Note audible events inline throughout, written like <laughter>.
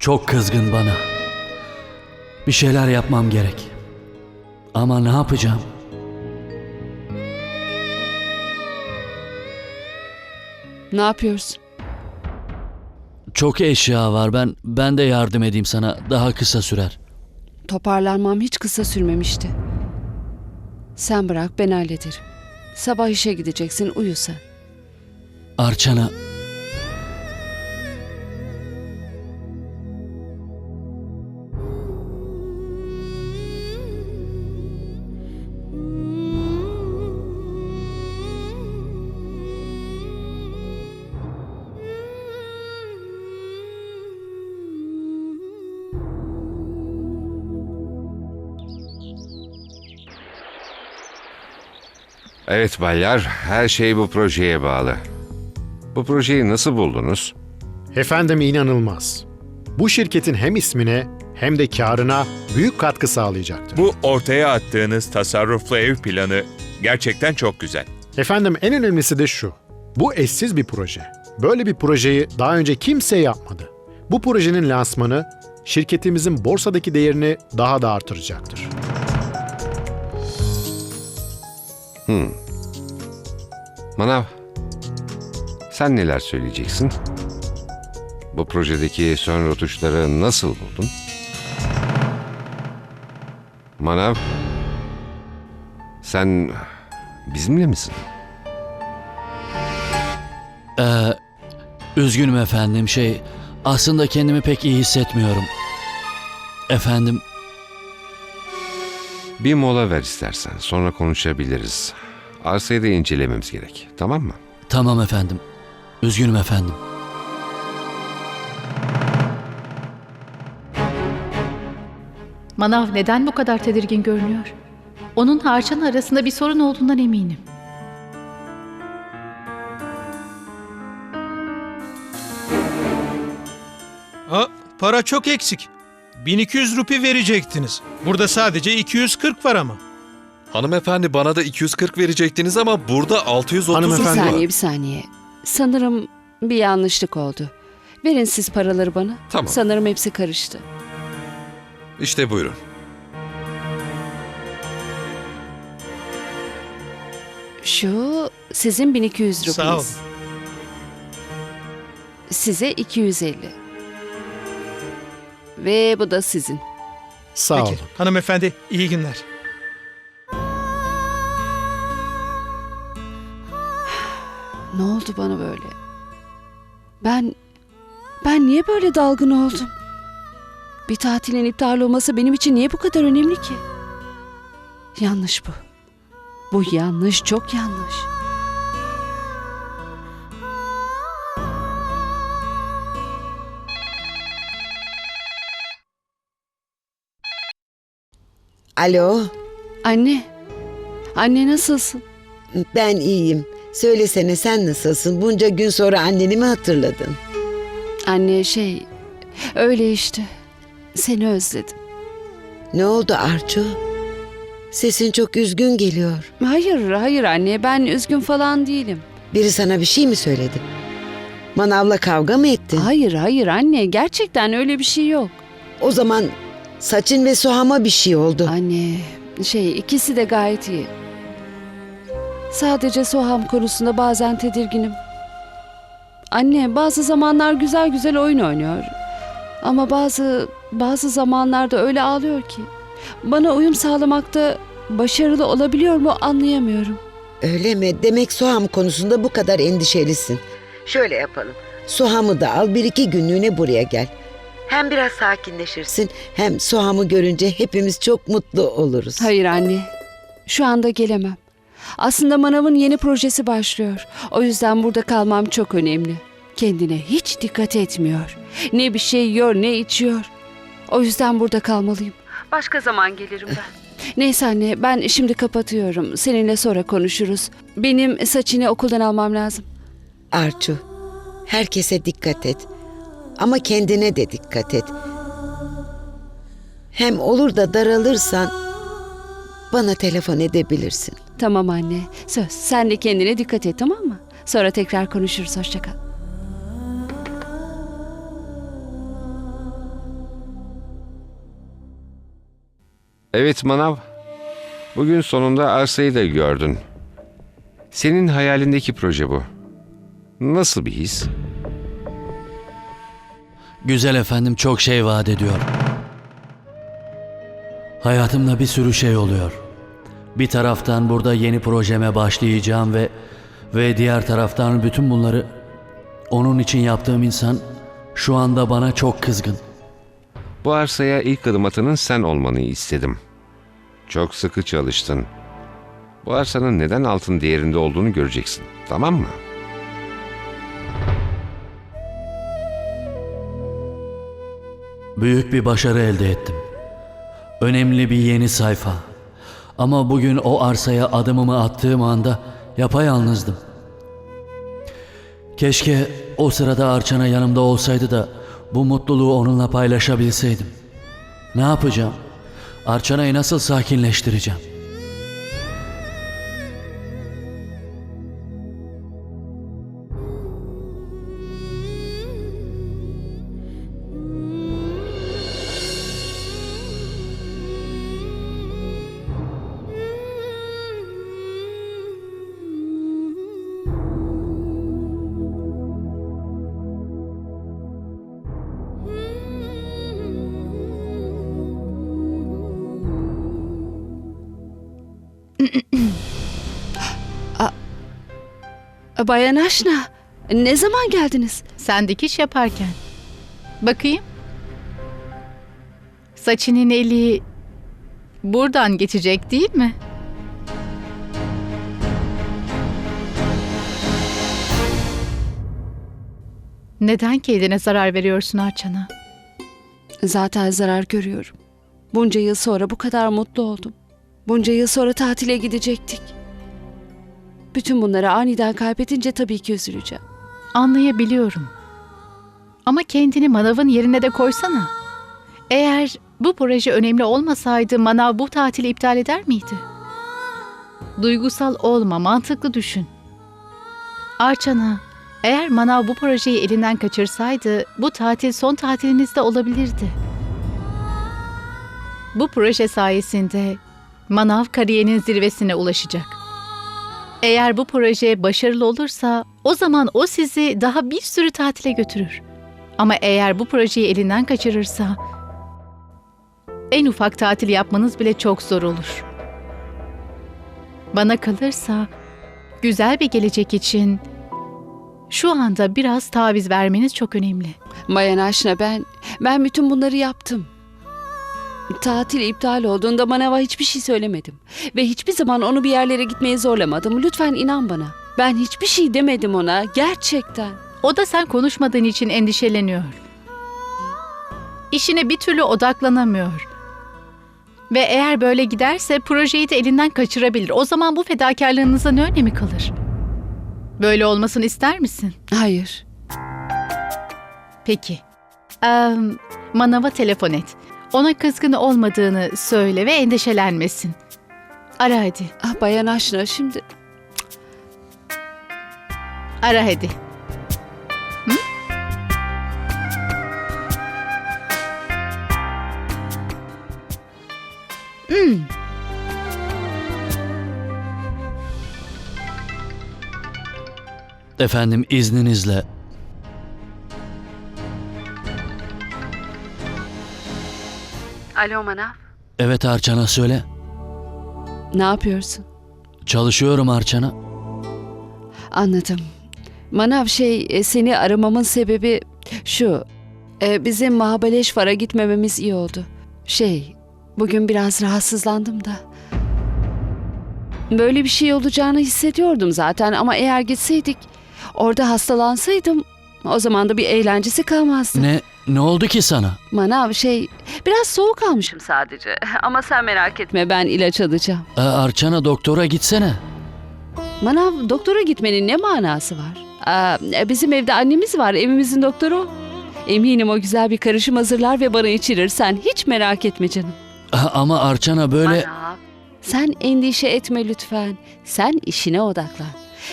Çok kızgın bana. Bir şeyler yapmam gerek. Ama ne yapacağım? Ne yapıyorsun? Çok eşya var. Ben ben de yardım edeyim sana. Daha kısa sürer. Toparlanmam hiç kısa sürmemişti. Sen bırak ben hallederim. Sabah işe gideceksin uyu sen. Arçana Evet baylar, her şey bu projeye bağlı. Bu projeyi nasıl buldunuz? Efendim inanılmaz. Bu şirketin hem ismine hem de karına büyük katkı sağlayacaktır. Bu ortaya attığınız tasarruflu ev planı gerçekten çok güzel. Efendim en önemlisi de şu. Bu eşsiz bir proje. Böyle bir projeyi daha önce kimse yapmadı. Bu projenin lansmanı şirketimizin borsadaki değerini daha da artıracaktır. Manav, sen neler söyleyeceksin? Bu projedeki son rotuşları nasıl buldun? Manav, sen bizimle misin? Ee, üzgünüm efendim. Şey, aslında kendimi pek iyi hissetmiyorum. Efendim, Bir mola ver istersen, sonra konuşabiliriz. Arsayı da incelememiz gerek, tamam mı? tamam efendim. Üzgünüm efendim. Manav neden bu kadar tedirgin görünüyor? Onun harçan arasında bir sorun olduğundan eminim. Ha, para çok eksik. 1200 rupi verecektiniz. Burada sadece 240 var ama. Hanımefendi bana da 240 verecektiniz ama burada 630 Bir Hanımefendi- var. saniye bir saniye. Sanırım bir yanlışlık oldu. Verin siz paraları bana. Tamam. Sanırım hepsi karıştı. İşte buyurun. Şu sizin 1200 rupiniz. Sağ ol. Size 250. Ve bu da sizin. Sağ Peki. olun. Hanımefendi iyi günler. <sighs> Ne oldu bana böyle? Ben ben niye böyle dalgın oldum? Bir tatilin iptal olması benim için niye bu kadar önemli ki? Yanlış bu. Bu yanlış, çok yanlış. Alo, Anne. Anne nasılsın? ben iyiyim. Söylesene sen nasılsın? Bunca gün sonra anneni mi hatırladın? Anne şey öyle işte. Seni özledim. Ne oldu Arçu? Sesin çok üzgün geliyor. Hayır, hayır anne. Ben üzgün falan değilim. Biri sana bir şey mi söyledi? Manavla kavga mı ettin? Hayır, hayır anne. Gerçekten öyle bir şey yok. O zaman saçın ve sohama bir şey oldu. Anne, şey ikisi de gayet iyi. Sadece Soham konusunda bazen tedirginim. Anne, bazı zamanlar güzel güzel oyun oynuyor. Ama bazı bazı zamanlarda öyle ağlıyor ki. Bana uyum sağlamakta başarılı olabiliyor mu anlayamıyorum. Öyle mi? Demek soham konusunda bu kadar endişelisin. Şöyle yapalım. Sohamı da al bir iki günlüğüne buraya gel. Hem biraz sakinleşirsin hem sohamı görünce hepimiz çok mutlu oluruz. Hayır anne. Şu anda gelemem. Aslında Manav'ın yeni projesi başlıyor. O yüzden burada kalmam çok önemli. Kendine hiç dikkat etmiyor. Ne bir şey yiyor ne içiyor. O yüzden burada kalmalıyım. Başka zaman gelirim ben. Neyse anne ben şimdi kapatıyorum. Seninle sonra konuşuruz. Benim saçını okuldan almam lazım. Arçu, herkese dikkat et. Ama kendine de dikkat et. Hem olur da daralırsan bana telefon edebilirsin. Tamam anne. Söz. Sen de kendine dikkat et tamam mı? Sonra tekrar konuşuruz. Hoşçakal. Evet Manav. Bugün sonunda arsayı da gördün. Senin hayalindeki proje bu. Nasıl bir his? Güzel efendim çok şey vaat ediyor. Hayatımda bir sürü şey oluyor. Bir taraftan burada yeni projeme başlayacağım ve ve diğer taraftan bütün bunları onun için yaptığım insan şu anda bana çok kızgın. Bu arsaya ilk adım atanın sen olmanı istedim. Çok sıkı çalıştın. Bu arsanın neden altın değerinde olduğunu göreceksin. Tamam mı? Büyük bir başarı elde ettim. Önemli bir yeni sayfa. Ama bugün o arsaya adımımı attığım anda yapayalnızdım. Keşke o sırada Arçana yanımda olsaydı da bu mutluluğu onunla paylaşabilseydim. Ne yapacağım? Arçana'yı nasıl sakinleştireceğim? Bayan Aşna, ne zaman geldiniz? Sen dikiş yaparken. Bakayım. Saçının eli buradan geçecek değil mi? Neden kendine zarar veriyorsun Arçana? Zaten zarar görüyorum. Bunca yıl sonra bu kadar mutlu oldum. Bunca yıl sonra tatile gidecektik. Bütün bunları aniden kaybedince tabii ki üzüleceğim. Anlayabiliyorum. Ama kendini manavın yerine de koysana. Eğer bu proje önemli olmasaydı manav bu tatili iptal eder miydi? Duygusal olma, mantıklı düşün. Arçana, eğer manav bu projeyi elinden kaçırsaydı bu tatil son tatilinizde olabilirdi. Bu proje sayesinde manav kariyerinin zirvesine ulaşacak. Eğer bu proje başarılı olursa o zaman o sizi daha bir sürü tatile götürür. Ama eğer bu projeyi elinden kaçırırsa en ufak tatil yapmanız bile çok zor olur. Bana kalırsa güzel bir gelecek için şu anda biraz taviz vermeniz çok önemli. Bayan Aşna ben, ben bütün bunları yaptım. Tatil iptal olduğunda manava hiçbir şey söylemedim. Ve hiçbir zaman onu bir yerlere gitmeye zorlamadım. Lütfen inan bana. Ben hiçbir şey demedim ona. Gerçekten. O da sen konuşmadığın için endişeleniyor. İşine bir türlü odaklanamıyor. Ve eğer böyle giderse projeyi de elinden kaçırabilir. O zaman bu fedakarlığınıza ne önemi kalır? Böyle olmasını ister misin? Hayır. Peki. Eee, manava telefon et. Ona kızgın olmadığını söyle ve endişelenmesin. Ara hadi. Ah Bayan Aşna şimdi Ara hadi. Hı? Hmm. Efendim izninizle. Alo Manav. Evet Arçana söyle. Ne yapıyorsun? Çalışıyorum Arçana. Anladım. Manav şey e, seni aramamın sebebi şu. e, Bizim Mahabaleşvar'a gitmememiz iyi oldu. Şey bugün biraz rahatsızlandım da. Böyle bir şey olacağını hissediyordum zaten ama eğer gitseydik orada hastalansaydım o zaman da bir eğlencesi kalmazdı. Ne ne oldu ki sana? Manav şey biraz soğuk almışım sadece <laughs> ama sen merak etme ben ilaç alacağım. Ee, Arçana doktora gitsene. Manav doktora gitmenin ne manası var? Aa, bizim evde annemiz var, evimizin doktoru. Eminim o güzel bir karışım hazırlar ve bana içirir. Sen hiç merak etme canım. Ama Arçana böyle... Manav, sen endişe etme lütfen. Sen işine odaklan.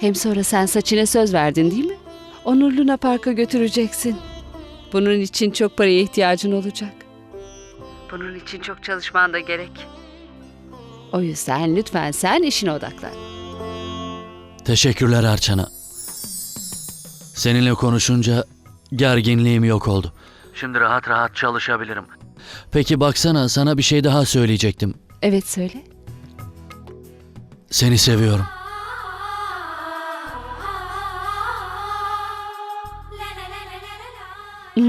Hem sonra sen saçına söz verdin değil mi? Onu Luna Park'a götüreceksin. Bunun için çok paraya ihtiyacın olacak. Bunun için çok çalışman da gerek. O yüzden lütfen sen işine odaklan. Teşekkürler Arçana. Seninle konuşunca gerginliğim yok oldu. Şimdi rahat rahat çalışabilirim. Peki baksana sana bir şey daha söyleyecektim. Evet söyle. Seni seviyorum. <laughs>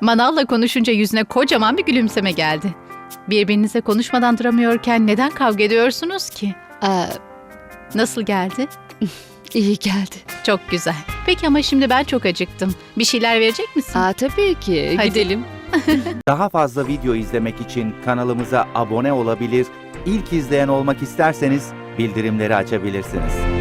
Manav'la konuşunca yüzüne kocaman bir gülümseme geldi. Birbirinize konuşmadan duramıyorken neden kavga ediyorsunuz ki? Aa, Nasıl geldi? <laughs> iyi geldi. Çok güzel. Peki ama şimdi ben çok acıktım. Bir şeyler verecek misin? Aa, tabii ki. Hadi. Gidelim. <laughs> Daha fazla video izlemek için kanalımıza abone olabilir, ilk izleyen olmak isterseniz bildirimleri açabilirsiniz.